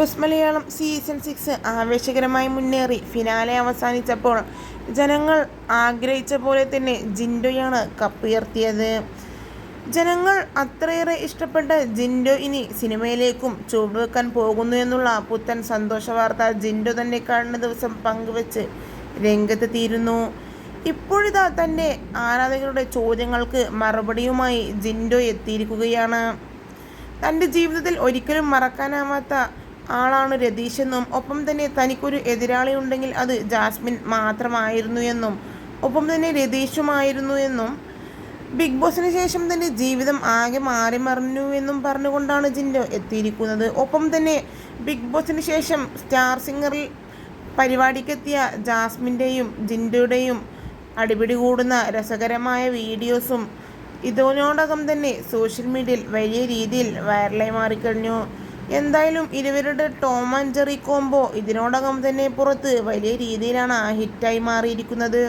Bus Malayalam season six ആവേശകരമായി മുന്നേറി. Finale അവസാനിച്ചപ്പോൾ ജനങ്ങൾ ആഗ്രഹിച്ച പോലെ തന്നെ ജിൻഡോയാണ് കപ്പുയർത്തിയത്. ജനങ്ങൾ അത്രയേറെ ഇഷ്ടപ്പെട്ട ജിൻഡോ ഇനി സിനിമയിലേക്കും ചുവടുവെക്കാൻ പോകുന്നു എന്നുള്ള പുത്തൻ സന്തോഷ വാർത്ത ജിൻഡോ തന്നെ കഴിഞ്ഞ ദിവസം പങ്കുവെച്ച് രംഗത്തെത്തിയിരുന്നു. ഇപ്പോഴിതാ തന്റെ ആരാധകരുടെ ചോദ്യങ്ങൾക്ക് മറുപടിയുമായി ജിൻഡോ എത്തിയിരിക്കുകയാണ്. തന്റെ ജീവിതത്തിൽ ഒരിക്കലും മറക്കാനാവാത്ത ആളാണ് രതീഷ് എന്നും ഒപ്പം തന്നെ തനിക്കൊരു എതിരാളി ഉണ്ടെങ്കിൽ അത് ജാസ്മിൻ മാത്രമായിരുന്നു എന്നും ഒപ്പം തന്നെ രതീഷുമായിരുന്നു എന്നും ബിഗ് ബോസിന് ശേഷം തന്നെ ജീവിതം ആകെ മാറി മറിഞ്ഞു എന്നും പറഞ്ഞുകൊണ്ടാണ് ജിൻഡോ എത്തിയിരിക്കുന്നത്. ഒപ്പം തന്നെ ബിഗ് ബോസിന് ശേഷം സ്റ്റാർ സിംഗറിൽ പരിപാടിക്കെത്തിയ ജാസ്മിന്റെയും ജിൻഡോയുടെയും അടിപിടി കൂടുന്ന രസകരമായ വീഡിയോസും ഇതിനോടകം തന്നെ സോഷ്യൽ മീഡിയയിൽ വലിയ രീതിയിൽ വൈറലായി മാറിക്കഴിഞ്ഞു. എന്തായാലും ഇരുവരുടെ ടോം ആൻഡ് ജെറി കോംബോ ഇതിനോടകം തന്നെ പുറത്ത് വലിയ രീതിയിലാണ് ഹിറ്റായി മാറിയിരിക്കുന്നത്.